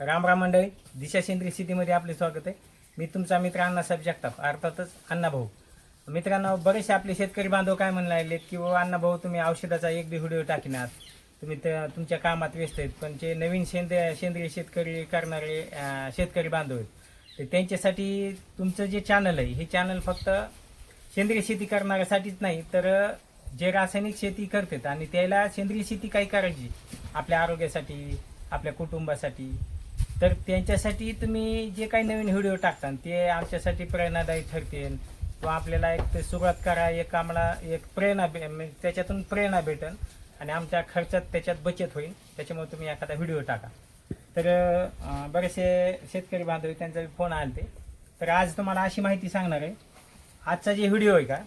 राम राम मंडळी दिशा सेंद्रिय शेतीमध्ये आपले स्वागत आहे. मी तुमचा मित्र अण्णासाहेब जगताप अर्थातच अण्णाभाऊ मित्रांनो बरेचसे आपले शेतकरी बांधव काय म्हणून लागलेत की "ओ अण्णाभाऊ तुम्ही औषधाचा एक बी व्हिडिओ टाकिनात तुम्ही त्या तुमच्या कामात व्यस्त आहेत पण जे नवीन सेंद्रिय सेंद्रिय शेतकरी करणारे शेतकरी बांधव आहेत तर त्यांच्यासाठी तुमचं जे चॅनल आहे हे चॅनल फक्त सेंद्रिय शेती करणाऱ्यासाठीच नाही तर जे रासायनिक शेती करतात आणि त्याला सेंद्रिय शेती काही करायची? आपल्या आरोग्यासाठी आपल्या कुटुंबासाठी तर त्यांच्यासाठी तुम्ही जे काही नवीन व्हिडिओ टाकता ते आमच्यासाठी प्रेरणादायी ठरतील. किंवा आपल्याला एक ते सुरुवात करा एक आम्हाला एक प्रेरणा भे म्हणजे त्याच्यातून प्रेरणा भेटेल आणि आमच्या खर्चात त्याच्यात बचत होईल. त्याच्यामुळे तुम्ही एखादा व्हिडिओ टाका. तर बरेचसे शेतकरी बांधव त्यांचा फोन आले ते तर आज तुम्हाला अशी माहिती सांगणार आहे. आजचा जे व्हिडिओ आहे का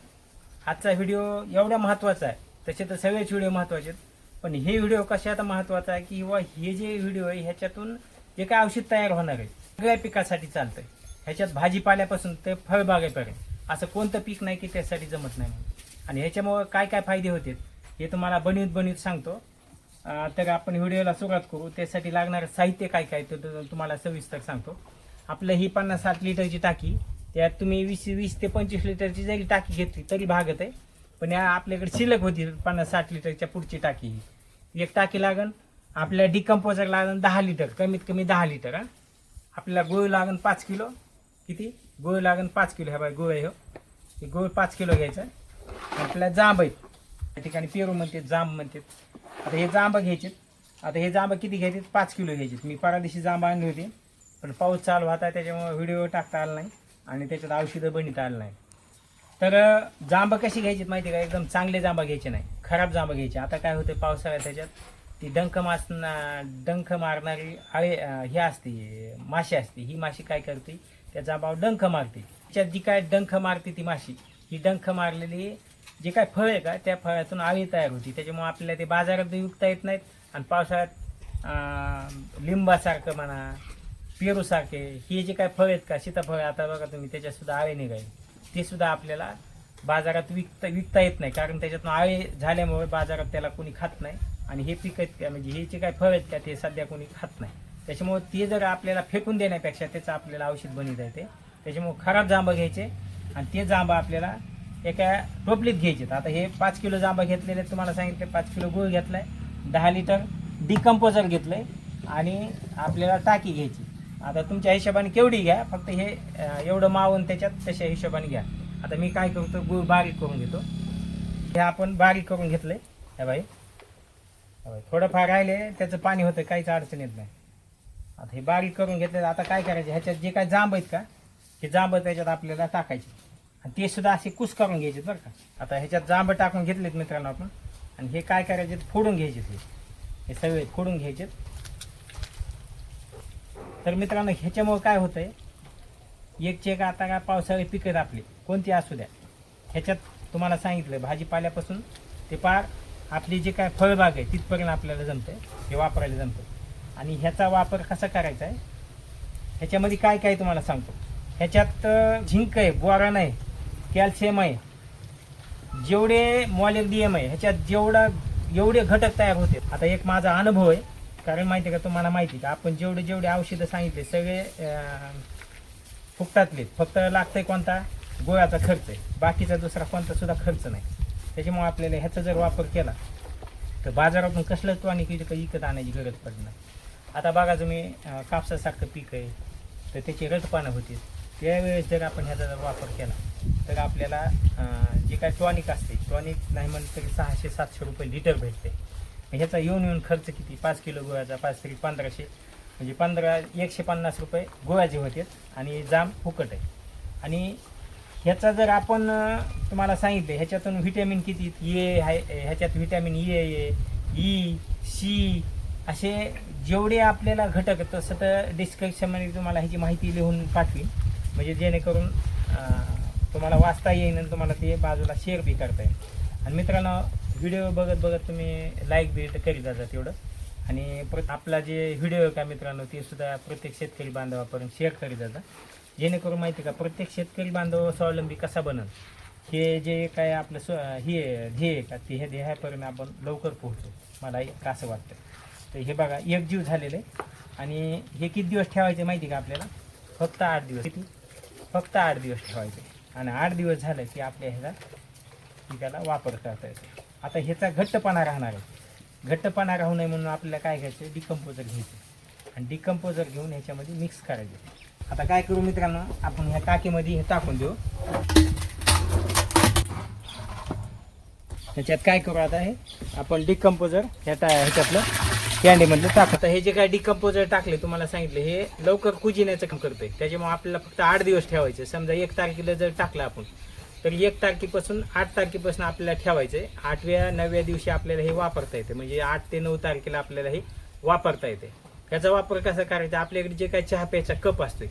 आजचा व्हिडिओ एवढा महत्त्वाचा आहे. तसे तर सगळेच व्हिडिओ महत्त्वाचे आहेत. पण हे व्हिडिओ कशात महत्त्वाचा आहे की किंवा हे जे व्हिडिओ आहे ह्याच्यातून जे काय औषध तयार होणार आहे? सगळ्या पिकासाठी चालतंय. ह्याच्यात भाजीपाल्यापासून ते फळबागेपर्यंत. असं कोणतं पीक नाही की त्यासाठी जमत नाही आणि ह्याच्यामुळं काय काय फायदे होते हे तुम्हाला बनवीत बनवीत सांगतो. तर आपण व्हिडिओला सुरुवात करू. त्यासाठी लागणारं साहित्य काय काय ते तर तुम्हाला सविस्तर सांगतो. आपलं ही पन्नास साठ लिटरची टाकी त्यात तुम्ही वीस वीस ते पंचवीस लिटरची जरी टाकी घेतली तरी भागत आहे. पण या आपल्याकडे शिल्लक होती पन्नास साठ लिटरच्या पुढची टाकी. ही एक टाकी लागन आपल्या डिकम्पोजर लागन दहा लिटर कमीत कमी दहा लिटर हा. आपल्याला गोळ लागन पाच किलो. किती? गोळ लागेल पाच किलो. ह्या बाय गोळ आहे हो. गोळ पाच किलो घ्यायचा. आपल्याला जांब आहेत. त्या ठिकाणी पेरू म्हणते जांब म्हणतात. आता हे जांब घ्यायचे आता हे जांब किती घ्यायचे पाच किलो घ्यायचे मी परा दिवशी जांब आणली होती. पण पाऊस चालू होता त्याच्यामुळे व्हिडिओ टाकता आला नाही. आणि त्याच्यात औषधं बनवता आलं नाही. तर जांब कशी घ्यायची माहिती आहे का? एकदम चांगले जांब घ्यायचे नाही. खराब जांब घ्यायचे. आता काय होतं पावसाळ्यात त्याच्यात? ती डंख मास डंख मारणारी आळे हे असते माशी असते. ही माशी काय करते? त्याचा भाव डंख मारते. त्याच्यात जी काय डंख मारते ती माशी ही डंख मारलेली जे काय फळ आहे का त्या फळातून आळी तयार होती. त्याच्यामुळे आपल्याला ते बाजारात विकता येत नाहीत. आणि पावसाळ्यात लिंबासारखं म्हणा पेरूसारखे हे जे काय फळ आहेत का सीताफळ आता बघा तुम्ही त्याच्यातसुद्धा आळे निघाले. ते सुद्धा आपल्याला बाजारात विकता विकता येत नाही. कारण त्याच्यातून आळे झाल्यामुळे बाजारात त्याला कोणी खात नाही. आणि हे पीक आहेत का म्हणजे हे जे काय फळ आहेत का ते सध्या कोणी खात नाही. त्याच्यामुळं ते जर आपल्याला फेकून देण्यापेक्षा त्याचं आपल्याला औषध बनित आहे ते त्याच्यामुळं खराब जांबं घ्यायचे आणि ते जांबं आपल्याला एका टोपलीत घ्यायचे आता हे पाच किलो जांबा घेतलेले तुम्हाला सांगितले पाच किलो गुळ घेतलाय दहा लिटर डिकम्पोजर घेतलंय आणि आपल्याला टाकी घ्यायची. आता तुमच्या हिशोबाने केवढी घ्या फक्त हे एवढं मावून त्याच्यात तशा हिशोबाने घ्या. आता मी काय करतो गुळ बारीक करून घेतो. हे आपण बारीक करून घेतलंय आहे हे बाई, थोडंफार राहिले त्याचं पाणी होतं काहीच अडचण येत नाही. आता हे बारीक करून घेतलं आता काय करायचं? ह्याच्यात जे काय जांब आहेत का हे जांब त्याच्यात आपल्याला टाकायचे. आणि ते सुद्धा असे कुस करून घ्यायचे बरं का. आता ह्याच्यात जांब टाकून घेतलेत मित्रांनो आपण. आणि हे काय करायचे? फोडून घ्यायचे हे हे सगळे फोडून घ्यायचे. तर मित्रांनो ह्याच्यामुळे काय होतंय? एक चेक आता काय पावसाळी पिकं आहेत आपली. कोणती असू द्या. ह्याच्यात तुम्हाला सांगितलं भाजीपाल्यापासून ते पार आपली जे काय फळबाग आहे तिथपर्यंत आपल्याला जमतंय हे वापरायला जमतं आणि ह्याचा वापर कसा करायचा आहे? ह्याच्यामध्ये काय काय तुम्हाला सांगतो. ह्याच्यात झिंक आहे बोरान आहे कॅल्शियम आहे. जेवढे मॉलेडियम आहे ह्याच्यात जेवढा एवढे घटक तयार होते. आता एक माझा अनुभव आहे. कारण माहिती आहे का तुम्हाला माहिती का आपण जेवढे जेवढे औषधं सांगितले सगळे फुकटातले. फक्त लागतंय कोणता? गोळ्याचा खर्च आहे. बाकीचा दुसरा कोणता सुद्धा खर्च नाही. त्याच्यामुळे आपल्याला ह्याचा जर वापर केला तर बाजारातून कसलं तो आणि काही विकत आणायची गरज पडणार? आता बघा तुम्ही कापसासारखं पीक आहे तर त्याची रटपानं होती त्यावेळेस जर आपण ह्याचा जर वापर केला तर आपल्याला जे काय टॉनिक असते टॉनिक नाही म्हणलं तरी सहाशे सातशे रुपये लिटर भेटते. ह्याचा येऊन येऊन खर्च किती? पाच किलो गोळ्याचा पाच तरी पंधराशे म्हणजे पंधरा एकशे पन्नास रुपये गोळ्याचे होते आणि जाम फुकट आहे. आणि ह्याचा जर आपण तुम्हाला सांगितलं ह्याच्यातून व्हिटॅमिन किती ए हाय ह्याच्यात vitamin A A E C असे जेवढे आपल्याला घटक तसं तर डिस्क्रिप्शनमध्ये तुम्हाला ह्याची माहिती लिहून पाठवीन. म्हणजे जेणेकरून तुम्हाला वाचता येईल आणि तुम्हाला ते बाजूला शेअर बी करता येईल. आणि मित्रांनो व्हिडिओ बघत बघत तुम्ही लाईक बी करीत जाता तेवढं. आणि परत आपला जे व्हिडिओ आहे का मित्रांनो ते सुद्धा प्रत्येक शेतकरी बांधवापर्यंत शेअर करीत जाता जेणेकरून माहिती आहे का प्रत्येक शेतकरी बांधव स्वावलंबी कसा बनल? हे जे काय आपलं स्व हे ध्येय का ते हे ध्येयापर्यंत आपण लवकर पोहोचू. मला एक असं वाटतं तर हे बघा एक जीव झालेलं आहे. आणि हे किती दिवस ठेवायचे माहिती का आपल्याला? फक्त आठ दिवस. किती? फक्त आठ दिवस ठेवायचे. आणि आठ दिवस झालं की आपल्या ह्याला पिकाला वापर करता येतो. आता ह्याचा घट्टपणा राहणार आहे. घट्टपणा राहू नये म्हणून आपल्याला काय घ्यायचं? डिकम्पोजर घ्यायचं. आणि डिकम्पोजर घेऊन ह्याच्यामध्ये मिक्स करायचं. आता काय करू मित्रांनो? आपण ह्या टाकीमध्ये हे टाकून देऊ. त्याच्यात काय करू आता हे? आपण डिकम्पोजर ह्या टा ह्याच्यातलं कॅन्डीमधलं टाकू. आता हे जे काय डिकम्पोजर टाकले तुम्हाला सांगितले हे लवकर कुजिण्याचं काम करते त्याच्यामुळे आपल्याला फक्त आठ दिवस ठेवायचं. समजा एक तारखेला जर टाकलं आपण तर एक तारखेपासून आठ तारखेपासून आपल्याला ठेवायचं आहे आठव्या नवव्या दिवशी आपल्याला हे वापरता येते. म्हणजे आठ ते नऊ तारखेला आपल्याला हे वापरता येते. याचा वापर कसा करायचा? आपल्याकडे जे काय चहा प्यायचा कप असतोय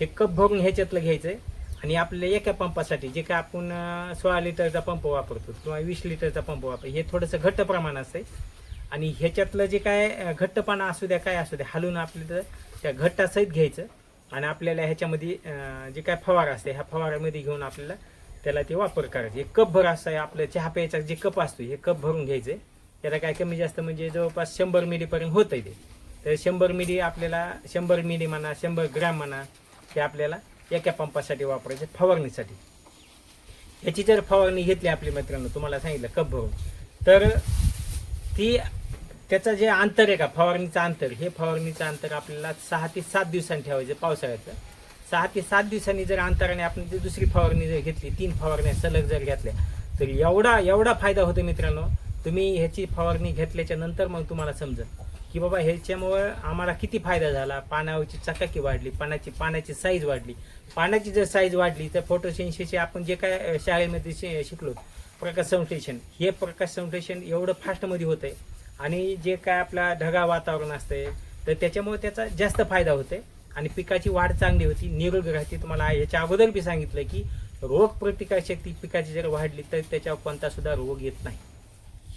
हे कप भरून ह्याच्यातलं घ्यायचं आहे आणि आपल्याला एका पंपासाठी जे काय आपण सोळा लिटरचा पंप वापरतो किंवा वीस लिटरचा पंप वापर हे थोडंसं घट्ट प्रमाण असते आणि ह्याच्यातलं जे काय घट्टपणा असू द्या काय असू द्या हलवून आपल्याला त्या घट्टासहित घ्यायचं आणि आपल्याला ह्याच्यामध्ये जे काय फवारा असते ह्या फवाऱ्यामध्ये घेऊन आपल्याला त्याला ते वापर करायचे. हे कप भर असं आहे आपलं चहा प्यायचा जे कप असतो हे कप भरून घ्यायचे त्याला काय कमी जास्त म्हणजे जवळपास शंभर मिलीपर्यंत होतं ते. तर शंभर मिली आपल्याला शंभर मिली म्हणा शंभर ग्रॅम म्हणा ते आपल्याला एका पंपासाठी वापरायचे फवारणीसाठी. याची जर फवारणी घेतली आपली मित्रांनो तुम्हाला सांगितलं कप भरून. तर ती त्याचं जे अंतर आहे का फवारणीचं अंतर हे फवारणीचं अंतर आपल्याला सहा ते सात दिवसांनी ठेवायचं पावसाळ्याचं. सहा ते सात दिवसांनी जर अंतराने आपण ती दुसरी फवारणी जर घेतली तीन फवारण्या सलग जर घेतल्या तर एवढा एवढा फायदा होतो मित्रांनो तुम्ही ह्याची फवारणी घेतल्याच्या नंतर मग तुम्हाला समजेल. की बाबा ह्याच्यामुळं आम्हाला किती फायदा झाला? पानावरची चकाकी वाढली पानाची पाण्याची साईज वाढली. पाण्याची जर साईज वाढली तर फोटोसेन्सिसचे आपण जे काय शाळेमध्ये शि- शिकलो प्रकाश संश्लेषण हे प्रकाश संश्लेषण एवढं फास्टमध्ये होतं आहे आणि जे काय आपला ढगाळ वातावरण असतंय तर त्याच्यामुळे त्याचा जास्त फायदा होते आणि पिकाची वाढ चांगली होती निरोग राहते. तुम्हाला याच्या अगोदर बी सांगितलं की रोग प्रतिकारशक्ती पिकाची जर वाढली तर त्याच्यावर कोणता सुद्धा रोग येत नाही.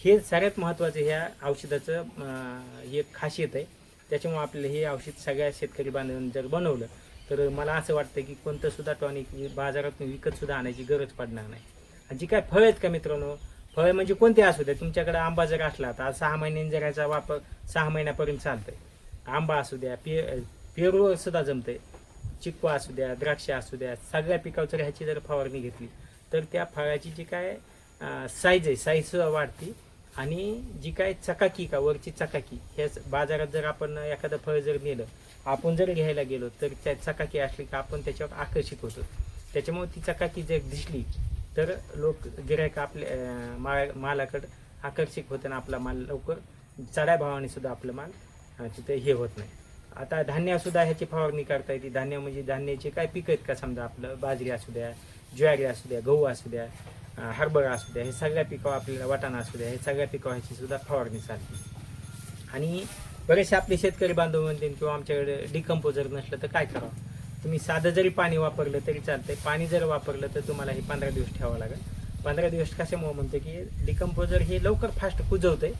हे सगळ्यात महत्त्वाचं ह्या औषधाचं एक हे खासियत आहे. त्याच्यामुळे आपल्याला हे औषध सगळ्या शेतकरी बांधवांनी जर बनवलं तर मला असं वाटतं की कोणतंसुद्धा टॉनिक बाजारातून विकतसुद्धा आणायची गरज पडणार नाही. आणि जी काय फळ आहेत का मित्रांनो फळ म्हणजे कोणते असू द्या तुमच्याकडे आंबा जर असला तर सहा महिन्यांनी जर याचा वापर सहा महिन्यापर्यंत चालतंय. आंबा असू द्या पे पेरू सुद्धा जमतंय. चिक्कू असू द्या द्राक्ष असू द्या सगळ्या पिकावर जर ह्याची जर फवारणी घेतली तर त्या फळाची जी काय साईज आहे साईज सुद्धा वाढते. आणि जी काय चकाकी का वरची चकाकी ह्याच बाजारात जर आपण एखादं फळ जर नेलं आपण जर घ्यायला गेलो तर त्या चकाकी असली का आपण त्याच्यावर आकर्षित होतो. त्याच्यामुळे ती चकाकी जर दिसली तर लोक गिरायक आपल्या अं, मालाकडं आकर्षित होतं ना आपला माल लवकर चढ्या भावाने सुद्धा आपलं माल तिथे हे होत नाही. आता धान्यसुद्धा ह्याची फवारणी करता येते. धान्य म्हणजे धान्याचे काय पिकं आहेत का? समजा आपलं बाजरी असू द्या ज्वारी असू द्या गहू असू द्या हरभरा असू द्या हे सगळ्या पिकावर आपल्याला वाटाणा असू द्या हे सगळ्या पिकावर ह्याची सुद्धा फवारणी चालते. आणि बरेचसे आपले शेतकरी बांधव म्हणते किंवा आमच्याकडे डिकम्पोजर नसलं तर काय करावं? तुम्ही साधं जरी पाणी वापरलं तरी चालतंय पाणी जर वापरलं तर तुम्हाला हे पंधरा दिवस ठेवावं लागेल. पंधरा दिवस कशामुळे म्हणते की डिकम्पोजर हे लवकर फास्ट कुजवतंय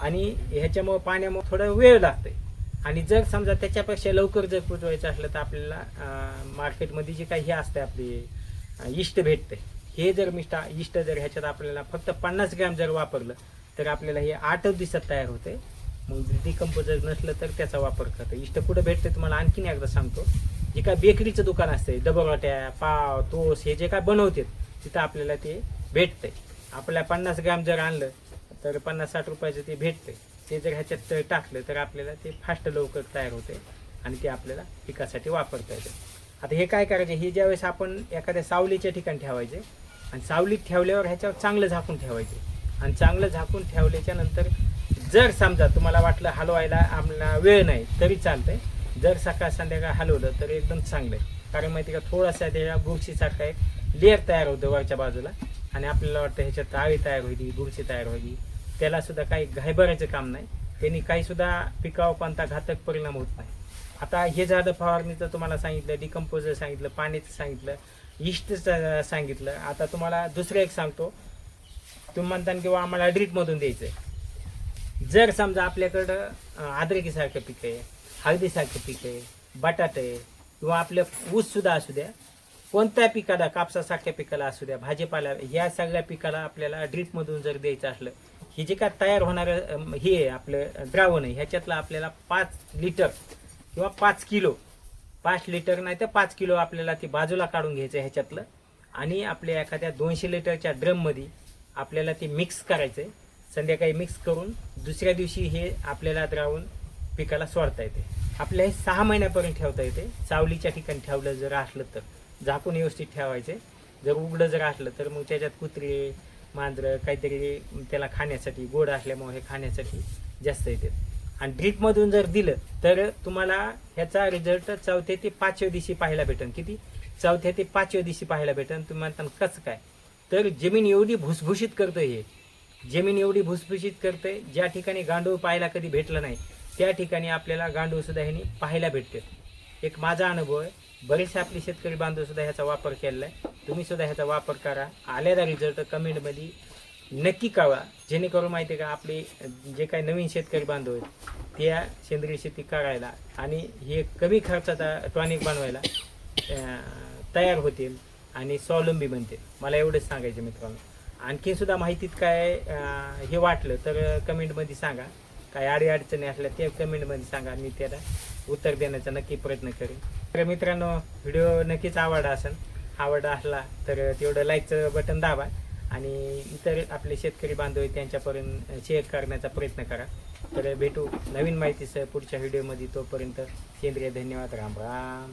आणि ह्याच्यामुळं पाण्यामुळे थोडा वेळ लागतंय. आणि जर समजा त्याच्यापेक्षा लवकर जर कुजवायचं असलं तर आपल्याला मार्केटमध्ये जे काही हे असते आपली इष्ट भेटते हे जर मिष्टा इष्ट जर ह्याच्यात आपल्याला फक्त पन्नास ग्रॅम जर वापरलं तर आपल्याला हे आठच दिवसात तयार होते. मग डिकम्पोजर नसलं तर त्याचा वापर करतो. इष्ट कुठं भेटते तुम्हाला आणखीन एकदा सांगतो. जे काय बेकरीचं दुकान असते डबरवाट्या पाव तोस हे जे काय बनवतात तिथं आपल्याला ते भेटतंय. आपल्याला पन्नास ग्रॅम जर आणलं तर पन्नास साठ रुपयाचं ते भेटतंय. ते जर ह्याच्यात टाकलं तर आपल्याला ते फास्ट लवकर तयार होते आणि ते आपल्याला पिकासाठी वापरता येतं. आता हे काय करायचे? हे ज्यावेळेस आपण एखाद्या सावलीच्या ठिकाणी ठेवायचे आणि सावलीत ठेवल्यावर ह्याच्यावर चांगलं झाकून ठेवायचे. आणि चांगलं झाकून ठेवल्याच्या नंतर जर समजा तुम्हाला वाटलं हलवायला आम्हाला वेळ नाही तरी चालतंय. जर सकाळ संध्याकाळ हलवलं तर एकदम चांगलं आहे. कारण माहिती का थोडासा त्याच्या बुरशीसारखा एक लेअर तयार होतं वरच्या बाजूला. आणि आपल्याला वाटतं ह्याच्यात आळी तयार होईल बुरशी तयार होईल. त्यालासुद्धा काही घायबरायचं काम नाही. त्यांनी काहीसुद्धा पिकावर कोणता घातक परिणाम होत नाही. आता हे झालं फवारणीचं तुम्हाला सांगितलं डिकम्पोजर सांगितलं पाण्याचं सांगितलं. इष्टचं सांगितलं. आता तुम्हाला दुसरं एक सांगतो. तुम्ही म्हणता किंवा आम्हाला ड्रीटमधून द्यायचं आहे जर समजा आपल्याकडं आद्रकीसारखं पीक आहे हळदीसारखं पीक आहे बटाटे आहे किंवा आपलं ऊससुद्धा असू द्या कोणत्या पिकाला कापसासारख्या पिकाला असू द्या भाजीपाला या सगळ्या पिकाला आपल्याला ड्रीपमधून जर द्यायचं असलं हे जे काय तयार होणारं हे आहे आपलं द्रावण आहे ह्याच्यातलं आपल्याला पाच लिटर किंवा पाच किलो पाच लिटर नाही तर पाच किलो आपल्याला ते बाजूला काढून घ्यायचं आहे ह्याच्यातलं. आणि आपल्या एखाद्या दोनशे लिटरच्या ड्रममध्ये आपल्याला ते मिक्स करायचं आहे संध्याकाळी मिक्स करून दुसऱ्या दिवशी हे आपल्याला द्रावण पिकाला सोडता येते. आपल्या हे सहा महिन्यापर्यंत ठेवता येते. सावलीच्या ठिकाणी ठेवलं जर असलं तर. झाकून व्यवस्थित ठेवायचे. जर उघडं जर असलं तर मग त्याच्यात कुत्रे मांजरं काहीतरी त्याला खाण्यासाठी गोड असल्यामुळे हे खाण्यासाठी जास्त येते आणि ड्रीपमधून जर दिलं तर तुम्हाला ह्याचा रिझल्ट चौथ्या ते पाचव्या दिवशी पाहायला भेटेल किती? चौथ्या ते पाचव्या दिवशी पाहायला भेटेल तुम्ही म्हणता कसं काय? तर जमीन एवढी भुसभुशीत करतं हे. जमीन एवढी भुसभुशीत करते ज्या ठिकाणी गांडूळ पाहायला कधी भेटलं नाही त्या ठिकाणी आपल्याला गांडूळसुद्धा ह्याने ह्यानी पाहायला भेटते. एक माझा अनुभव आहे. बरेचसे आपले शेतकरी बांधवसुद्धा ह्याचा वापर केलेला आहे. तुम्हीसुद्धा ह्याचा वापर करा. आलेला रिझल्ट कमेंटमध्ये नक्की कळवा. जेणेकरून माहिती आहे का आपले जे काही नवीन शेतकरी बांधव आहेत त्या सेंद्रिय शेती करायला आणि हे कमी खर्चाचा टॉनिक बनवायला तयार होतील आणि स्वावलंबी बनतील. मला एवढंच सांगायचं मित्रांनो. आणखी सुद्धा माहितीत काय हे वाटलं तर कमेंटमध्ये सांगा. काय अडीअडचणी असल्या त्या कमेंटमध्ये सांगा. मी त्याला उत्तर देण्याचा नक्की प्रयत्न करेन. तर मित्रांनो व्हिडिओ नक्कीच आवडला असेल आवडला असला तर तेवढं लाईकचं बटन दाबा. आणि इतर आपले शेतकरी बांधव त्यांच्यापर्यंत शेअर करण्याचा प्रयत्न करा. तर भेटू नवीन माहितीसह पुढच्या व्हिडिओमध्ये तोपर्यंत सेंद्रिय धन्यवाद. राम राम.